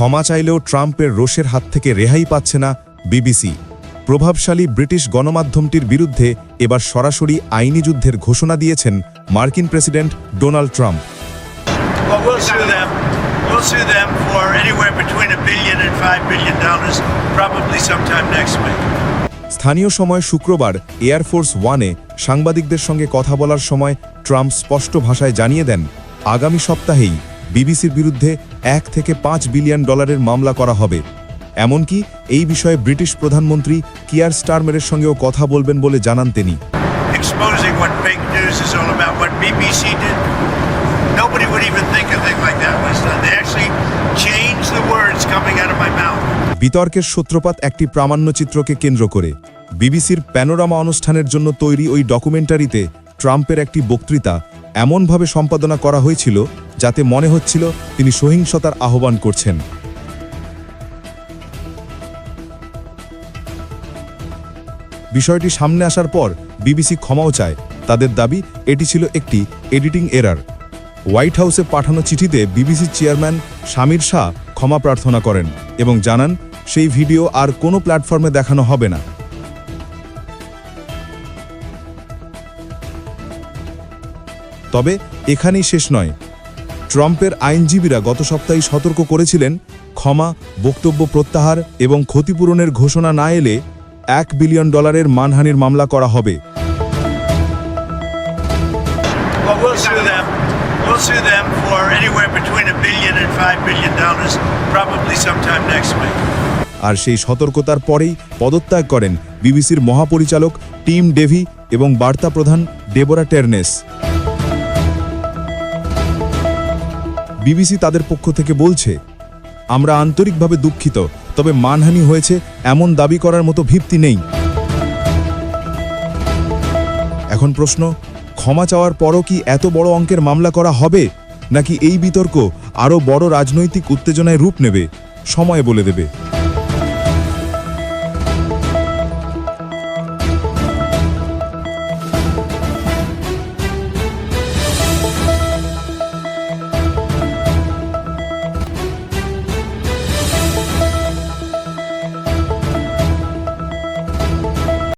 ক্ষমা চাইলেও ট্রাম্পের রোষের হাত থেকে রেহাই পাচ্ছে না বিবিসি। প্রভাবশালী ব্রিটিশ গণমাধ্যমটির বিরুদ্ধে এবার সরাসরি আইনি যুদ্ধের ঘোষণা দিয়েছেন মার্কিন প্রেসিডেন্ট ডোনাল্ড ট্রাম্প. স্থানীয় সময় শুক্রবার এয়ারফোর্স ওয়ানে সাংবাদিকদের সঙ্গে কথা বলার সময় ট্রাম্প স্পষ্ট ভাষায় জানিয়ে দেন আগামী সপ্তাহেই বিবিসির বিরুদ্ধে এক থেকে পাঁচ বিলিয়ন ডলারের মামলা করা হবে। এমনকি এই বিষয়ে ব্রিটিশ প্রধানমন্ত্রী কিয়ার স্টারমেরের সঙ্গেও কথা বলবেন বলে জানান তিনি. বিতর্কের সূত্রপাত একটি প্রামাণ্যচিত্রকে কেন্দ্র করে। বিবিসির প্যানোরামা অনুষ্ঠানের জন্য তৈরি ওই ডকুমেন্টারিতে ট্রাম্পের একটি বক্তৃতা এমনভাবে সম্পাদনা করা হয়েছিল যাতে মনে হচ্ছিল তিনি সহিংসতার আহ্বান করছেন। বিষয়টি সামনে আসার পর বিবিসি ক্ষমাও চায়। তাদের দাবি, এটি ছিল একটি এডিটিং এরার। হোয়াইট হাউসে পাঠানো চিঠিতে বিবিসির চেয়ারম্যান শামির শাহ ক্ষমা প্রার্থনা করেন এবং জানান, সেই ভিডিও আর কোনো প্ল্যাটফর্মে দেখানো হবে না। তবে এখানেই শেষ নয়। ট্রাম্পের আইনজীবীরা গত সপ্তাহে সতর্ক করেছিলেন ক্ষমা বক্তব্য প্রত্যাহার এবং ক্ষতিপূরণের ঘোষণা না এলে এক বিলিয়ন ডলারের মানহানির মামলা করা হবে. আর সেই সতর্কতার পরেই পদত্যাগ করেন বিবিসির মহাপরিচালক টিম ডেভি এবং বার্তা প্রধান ডেবোরা টেরনেস। বিবিসি তাদের পক্ষ থেকে বলছে, আমরা আন্তরিকভাবে দুঃখিত, তবে মানহানি হয়েছে এমন দাবি করার মতো ভিত্তি নেই। এখন প্রশ্ন, ক্ষমা চাওয়ার পরও কি এত বড় অঙ্কের মামলা করা হবে, নাকি এই বিতর্ক আরও বড় রাজনৈতিক উত্তেজনায় রূপ নেবে? সময় বলে দেবে।